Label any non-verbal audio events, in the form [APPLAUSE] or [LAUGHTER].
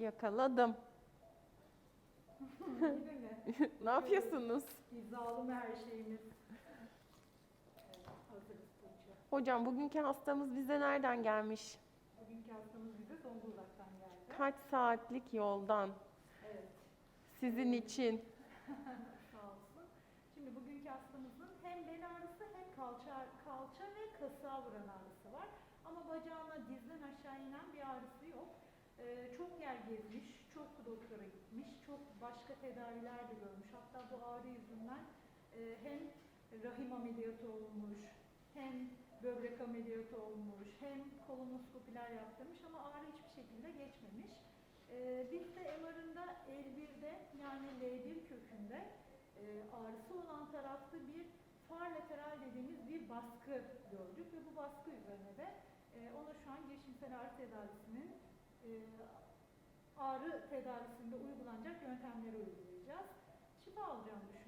Yakaladım. [LAUGHS] Ne yapıyorsunuz? İzalı her şeyimiz? Hocam bugünkü hastamız bize nereden gelmiş? Bugünkü hastamız bize Zonguldak'tan geldi. Kaç saatlik yoldan? Evet, Sizin için. [LAUGHS] sağ olsun. Şimdi bugünkü hastamızın hem bel ağrısı hem kalça, kalça ve kasığa vuran ağrısı var. Ama bacağına dizden gezmiş, çok doktora gitmiş, çok başka tedaviler de görmüş. Hatta bu ağrı yüzünden e, hem rahim ameliyatı olmuş, hem böbrek ameliyatı olmuş, hem kolonoskopiler yaptırmış ama ağrı hiçbir şekilde geçmemiş. Ee, biz de MR'ında L1'de yani L1 kökünde e, ağrısı olan tarafta bir far lateral dediğimiz bir baskı gördük ve bu baskı üzerine de e, ona şu an girişimsel ağrı tedavisinin e, ağrı tedavisinde uygulanacak yöntemleri uygulayacağız. Şifa alacağını düşünüyorum.